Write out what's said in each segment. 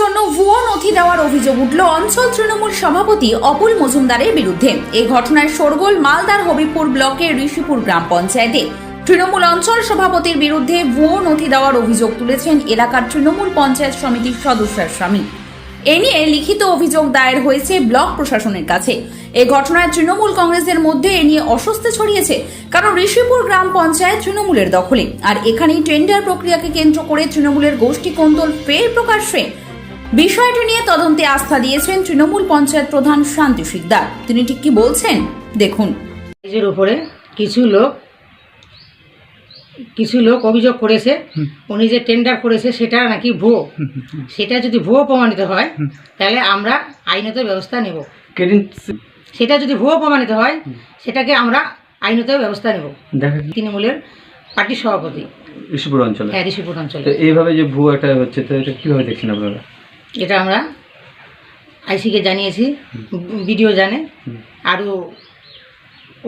জন্য ভুয়ো নথি দেওয়ার অভিযোগ উঠল অঞ্চল তৃণমূল সভাপতি অপুল মজুমদারের বিরুদ্ধে। এই ঘটনায় শোরগোল মালদার হবিপুর ব্লকের ঋষিপুর গ্রাম পঞ্চায়েতে। তৃণমূল অঞ্চল সভাপতির বিরুদ্ধে ভুয়ো নথি দেওয়ার অভিযোগ তুলেছেন এলাকার তৃণমূল পঞ্চায়েত সমিতির সদস্যের স্বামী। এ নিয়ে লিখিত অভিযোগ দায়ের হয়েছে ব্লক প্রশাসনের কাছে। এ ঘটনায় তৃণমূল কংগ্রেসের মধ্যে এ নিয়ে অস্বস্তি ছড়িয়েছে, কারণ ঋষিপুর গ্রাম পঞ্চায়েত তৃণমূলের দখলে। আর এখানেই টেন্ডার প্রক্রিয়াকে কেন্দ্র করে তৃণমূলের গোষ্ঠী কোন্দল ফের প্রকাশ্যে বিষয়টি নিয়ে তদন্তে আস্থা দিয়েছেন তৃণমূল পঞ্চায়েত প্রধান শান্তি শিকদার। তিনি ঠিক কি বলছেন? দেখুন। কলেজের উপরে কিছু লোক কিছু লোক অভিযোগ করেছে উনি যে টেন্ডার করেছে সেটা নাকি ভুয়ো। সেটা যদি ভুয়ো প্রমাণিত হয় তাহলে আমরা আইনত ব্যবস্থা নেব। সেটা যদি ভুয়ো প্রমাণিত হয় সেটাকে আমরা আইনত ব্যবস্থা নেব। দেখা তৃণমূলের পার্টির সভাপতি। ঋষিপুর অঞ্চলে। হ্যাঁ ঋষিপুর অঞ্চলে। তো এইভাবে যে ভুয়ো একটা হচ্ছে তো এটা কীভাবে দেখছেন আপনারা? এটা আমরা আইসিকে জানিয়েছি ভিডিও জানে আরও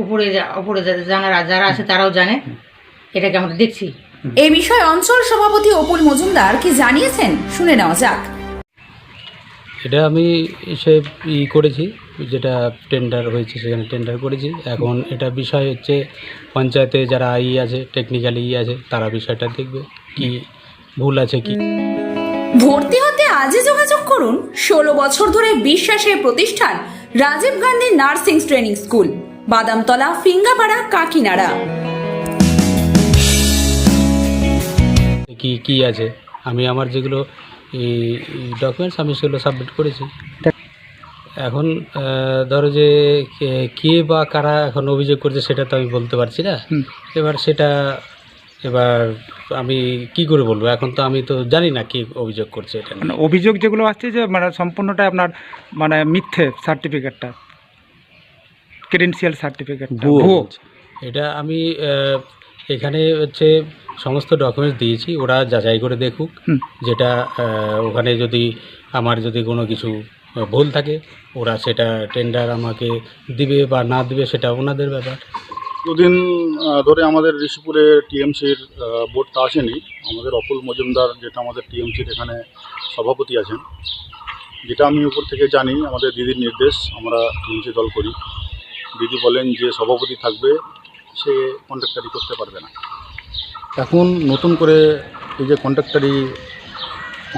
উপরে উপরে জানারা যারা আছে তারাও জানে। এটাকে আমরা দেখছি। এই বিষয়ে অঞ্চল সভাপতি অপুল মজুমদার কি জানিয়েছেন? শুনে নেওয়া যাক। এটা আমি সে ই করেছি যেটা টেন্ডার হয়েছে সেখানে টেন্ডার করেছি। এখন এটা বিষয় হচ্ছে পঞ্চায়েতে যারা ই আছে টেকনিক্যালি ই আছে তারা বিষয়টা দেখবে কি ভুল আছে কি। ভর্তি আজই যোগাযোগ করুন ষোলো বছর ধরে বিশ্বাসের প্রতিষ্ঠান Rajiv Gandhi nursing training school Badamtala Fingapara Kakinada. কি কি আছে? আমি আমার যেগুলো ডকুমেন্টস আমি সেগুলো সাবমিট করেছি। এখন ধরো যে কে- কে বা কারা এখন অভিযোগ করছে সেটা তো আমি বলতে পারছি না। এবার সেটা এবার আমি কি করে বলব এখন তো আমি তো জানি না কে অভিযোগ করছে এটা নিয়ে। মানে অভিযোগ যেগুলো আসছে যে মানে সম্পূর্ণটা আপনার মানে মিথ্যে সার্টিফিকেটটা ক্রেডেন্সিয়াল ভুয়ো বলছে। এটা আমি আহ, এখানে হচ্ছে সমস্ত ডকুমেন্টস দিয়েছি ওরা যাচাই করে দেখুক হুম। যেটা আহ, ওখানে যদি আমার যদি কোনো কিছু আহ, ভুল থাকে ওরা সেটা টেন্ডার আমাকে দিবে বা না দিবে সেটা ওনাদের ব্যাপার দুদিন ধরে আমাদের ঋষিপুরে টিএমসির বোর্ডটা আসেনি। আমাদের অপুল মজুমদার, যেটা আমাদের টিএমসির এখানে সভাপতি আছেন, যেটা আমি উপর থেকে জানি, আমাদের দিদির নির্দেশ, আমরা টিএমসি দল করি। দিদি বলেন যে সভাপতি থাকবে, সে কন্ট্রাক্টারি করতে পারবে না। এখন নতুন করে এই যে কন্ট্রাক্টারি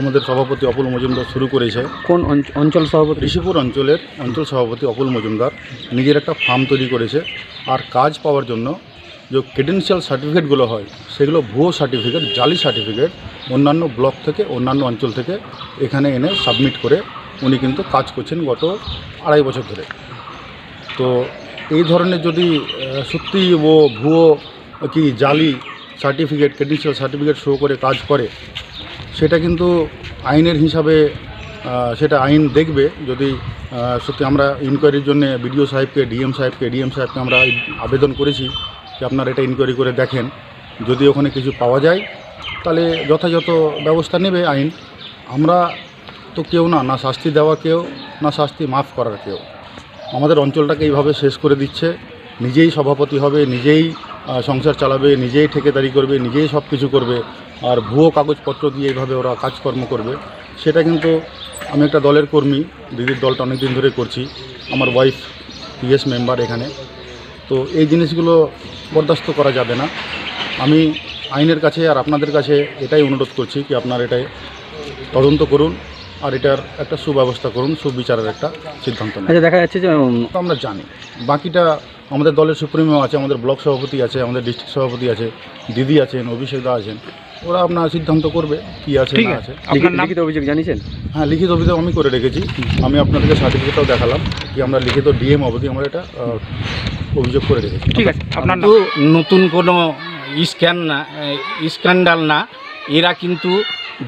আমাদের সভাপতি অপুল মজুমদার শুরু করেছে। কোন অঞ্চল সভাপতি? ঋষিপুর অঞ্চলের অঞ্চল সভাপতি অপুল মজুমদার নিজের একটা ফার্ম তৈরি করেছে আর কাজ পাওয়ার জন্য যে ক্রেডেন্সিয়াল সার্টিফিকেটগুলো হয় সেগুলো ভুয়ো সার্টিফিকেট জালি সার্টিফিকেট অন্যান্য ব্লক থেকে অন্যান্য অঞ্চল থেকে এখানে এনে সাবমিট করে উনি কিন্তু কাজ করছেন গত আড়াই বছর ধরে। তো এই ধরনের যদি সত্যি ও ভুয়ো কি জালি সার্টিফিকেট ক্রেডেন্সিয়াল সার্টিফিকেট শো করে কাজ করে সেটা কিন্তু আইনের হিসাবে সেটা আইন দেখবে যদি সত্যি আমরা ইনকোয়ারির জন্য বিডিও সাহেবকে, ডিএম সাহেবকে ডিএম সাহেবকে আমরা আবেদন করেছি যে আপনারা এটা ইনকোয়ারি করে দেখেন। যদি ওখানে কিছু পাওয়া যায়, তাহলে যথাযথ ব্যবস্থা নেবে আইন। আমরা তো কেউ না না শাস্তি দেওয়া কেউ, না শাস্তি মাফ করার কেউ। আমাদের অঞ্চলটাকে এইভাবে শেষ করে দিচ্ছে। নিজেই সভাপতি হবে, নিজেই সংসার চালাবে, নিজেই ঠেকেদারি করবে, নিজেই সব কিছু করবে। আর ভুয়ো কাগজপত্র দিয়ে এইভাবে ওরা কাজকর্ম করবে সেটা কিন্তু আমি একটা দলের কর্মী দিদির দলটা অনেক দিন ধরে করছি আমার ওয়াইফ পিএস মেম্বার এখানে। তো এই জিনিসগুলো বরদাস্ত করা যাবে না। আমি আইনের কাছে আর আপনাদের কাছে এটাই অনুরোধ করছি কি আপনার এটাই তদন্ত করুন আর এটার একটা সুব্যবস্থা করুন সুবিচারের একটা সিদ্ধান্ত আচ্ছা দেখা যাচ্ছে যে তো আমরা জানি। বাকিটা আমাদের দলের সুপ্রিমো আছে আমাদের ব্লক সভাপতি আছে আমাদের ডিস্ট্রিক্ট সভাপতি আছে দিদি আছেন অভিষেক দা আছেন ওরা আপনার সিদ্ধান্ত করবে কি আছে না আছে। লিখিত- অভিযোগ জানিয়েছেন? হ্যাঁ লিখিত অভিযোগ আমি করে রেখেছি। আমি আপনাদেরকে সার্টিফিকেটটাও দেখালাম কি আমরা লিখিত ডিএম অবধি আমরা এটা অভিযোগ করে রেখেছি। ঠিক আছে আপনার কিন্তু নতুন কোনো স্ক্যান না স্ক্যান্ডাল না এরা কিন্তু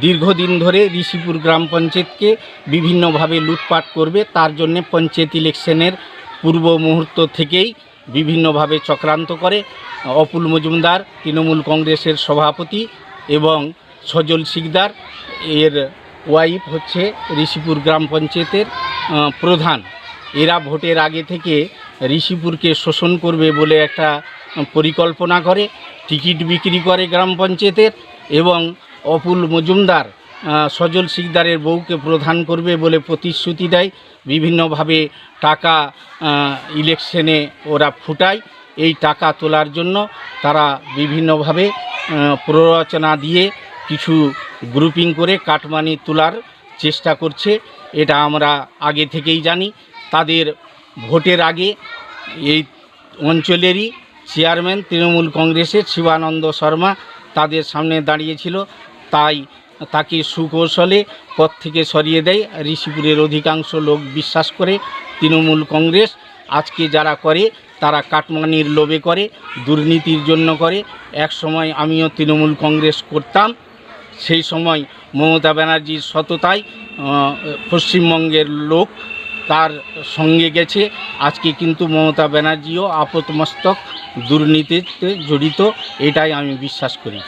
দীর্ঘদিন ধরে ঋষিপুর গ্রাম পঞ্চায়েতকে বিভিন্নভাবে লুটপাট করবে তার জন্যে পঞ্চায়েত ইলেকশনের পূর্ব মুহূর্ত থেকেই বিভিন্নভাবে চক্রান্ত করে, অপুল মজুমদার, তৃণমূল কংগ্রেসের সভাপতি এবং সজল শিকদার, এর ওয়াইফ হচ্ছে ঋষিপুর গ্রাম পঞ্চায়েতের প্রধান। এরা ভোটের আগে থেকে ঋষিপুরকে শোষণ করবে বলে একটা পরিকল্পনা করে, টিকিট বিক্রি করে গ্রাম পঞ্চায়েতের এবং অপুল মজুমদার সজল শিকদারের বউকে প্রধান করবে বলে প্রতিশ্রুতি দেয়। বিভিন্নভাবে টাকা ইলেকশনে ওরা ফুটায়। এই টাকা তোলার জন্য তারা বিভিন্নভাবে প্ররোচনা দিয়ে কিছু গ্রুপিং করে কাটমানি তোলার চেষ্টা করছে। এটা আমরা আগে থেকেই জানি। তাদের ভোটের আগে এই অঞ্চলেরই চেয়ারম্যান তৃণমূল কংগ্রেসের শিবানন্দ শর্মা তাদের সামনে দাঁড়িয়েছিল। তাই তাকে সুকৌশলে পদ থেকে সরিয়ে দেয়। ঋষিপুরের অধিকাংশ লোক বিশ্বাস করে, তৃণমূল কংগ্রেস আজকে যারা করে, তারা কাটমানির লোভে করে, দুর্নীতির জন্য করে। এক সময় আমিও তৃণমূল কংগ্রেস করতাম, সেই সময় মমতা ব্যানার্জির সততায় পশ্চিমবঙ্গের লোক তার সঙ্গে গেছে। আজকে কিন্তু মমতা ব্যানার্জিও আপতমস্তক দুর্নীতিতে জড়িত, এটাই আমি বিশ্বাস করি।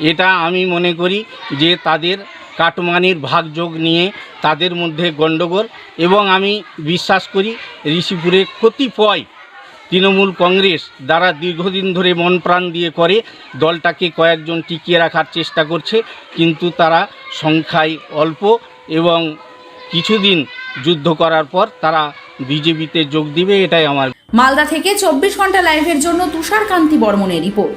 এটা আমি মনে করি যে তাদের কাটমানির ভাগযোগ নিয়ে তাদের মধ্যে গণ্ডগোল এবং আমি বিশ্বাস করি ঋষিপুরে কতিপয় তৃণমূল কংগ্রেস দ্বারা দীর্ঘদিন ধরে মন প্রাণ দিয়ে করে, দলটাকে কয়েকজন টিকিয়ে রাখার চেষ্টা করছে, কিন্তু তারা সংখ্যায় অল্প এবং কিছুদিন যুদ্ধ করার পর তারা বিজেপিতে যোগ দিবে, এটাই আমার মালদা থেকে চব্বিশ ঘণ্টা লাইভের জন্য তুষার কান্তি বর্মনের রিপোর্ট।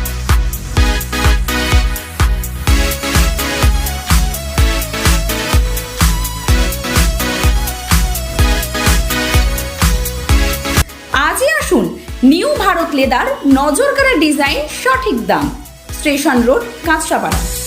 আসুন নিউ ভারত লেদার নজর নজরকাড়া ডিজাইন সঠিক দাম। Station road Kanchrapara.